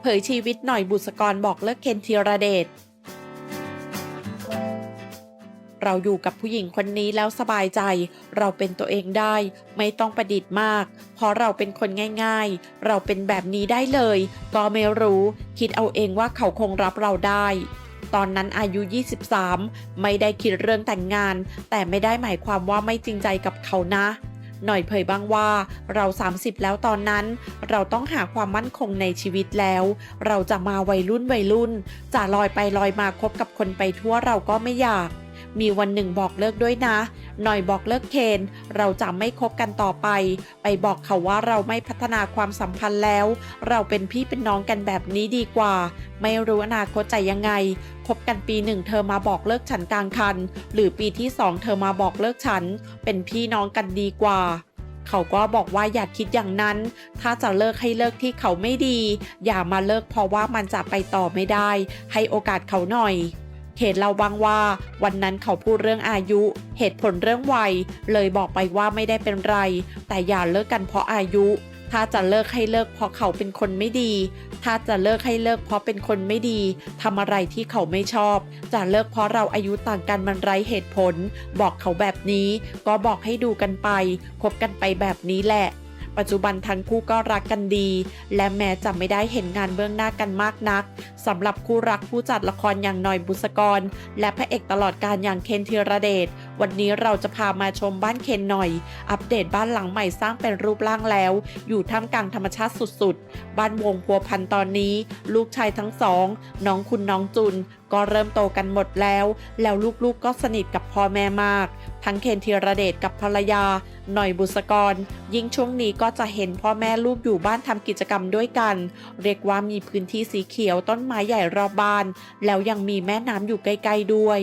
เผยชีวิตหน่อยบุษกรบอกเลิกเคนธีรเดชเราอยู่กับผู้หญิงคนนี้แล้วสบายใจ เราเป็นตัวเองได้ ไม่ต้องประดิษฐ์มาก เพราะเราเป็นคนง่ายๆ เราเป็นแบบนี้ได้เลย ก็ไม่รู้ คิดเอาเองว่าเขาคงรับเราได้ ตอนนั้นอายุ 23 ไม่ได้คิดเรื่องแต่งงาน แต่ไม่ได้หมายความว่าไม่จริงใจกับเขานะ หน่อยเผยบ้างว่า เรา 30 แล้วตอนนั้น เราต้องหาความมั่นคงในชีวิตแล้ว เราจะมาวัยรุ่นวัยรุ่น จะลอยไปลอยมาคบกับคนไปทั่วเราก็ไม่อยาก มีวันหนึ่งบอกเลิกด้วยนะ หน่อยบอกเลิกเคน เราจะไม่คบกันต่อไป ไปบอกเขาว่าเราไม่พัฒนาความสัมพันธ์แล้ว เราเป็นพี่เป็นน้องกันแบบนี้ดีกว่า ไม่รู้อนาคตใจยังไง คบกันปีหนึ่งเธอมาบอกเลิกฉันกลางคัน หรือปีที่สองเธอมาบอกเลิกฉัน เป็นพี่น้องกันดีกว่าเขาก็บอกว่าอย่าคิดอย่างนั้น ถ้าจะเลิกให้เลิกที่เขาไม่ดี อย่ามาเลิกเพราะว่ามันจะไปต่อไม่ได้ ให้โอกาสเขาหน่อย เห็นเราบ้างว่า วันนั้นเขาพูดเรื่องอายุ เหตุผลเรื่องวัย เลยบอกไปว่าไม่ได้เป็นไร แต่อย่าเลิกกันเพราะอายุ ถ้าจะเลิกให้เลิกเพราะเขาเป็นคนไม่ดี ถ้าจะเลิกให้เลิกเพราะเป็นคนไม่ดีทำอะไรที่เขาไม่ชอบ จะเลิกเพราะเราอายุต่างกันมันไร้เหตุผล บอกเขาแบบนี้ ก็บอกให้ดูกันไป คบกันไปแบบนี้แหละ ปัจจุบันทั้งคู่ก็รักกันดี และแม้จะไม่ได้เห็นงานเบื้องหน้ากันมากนักสำหรับคู่รักผู้จัดละครอย่างหน่อยบุษกร และพระเอกตลอดการอย่างเคนธีรเดชวันนี้เราจะพามาชมบ้านเคนหน่อย อัปเดตบ้านหลังใหม่สร้างเป็นรูปร่างแล้ว อยู่ท่ามกลางธรรมชาติสุดๆ บ้านวงพัวพันตอนนี้ ลูกชายทั้งสองน้องคุณน้องจุน ก็เริ่มโตกันหมดแล้ว แล้วลูกๆก็สนิทกับพ่อแม่มาก ทั้งเคนธีรเดชกับภรรยา หน่อยบุษกร ยิ่งช่วงนี้ก็จะเห็นพ่อแม่ลูกอยู่บ้านทำกิจกรรมด้วยกัน เรียกว่ามีพื้นที่สีเขียวต้นไม้ใหญ่รอบบ้าน แล้วยังมีแม่น้ำอยู่ใกล้ๆด้วย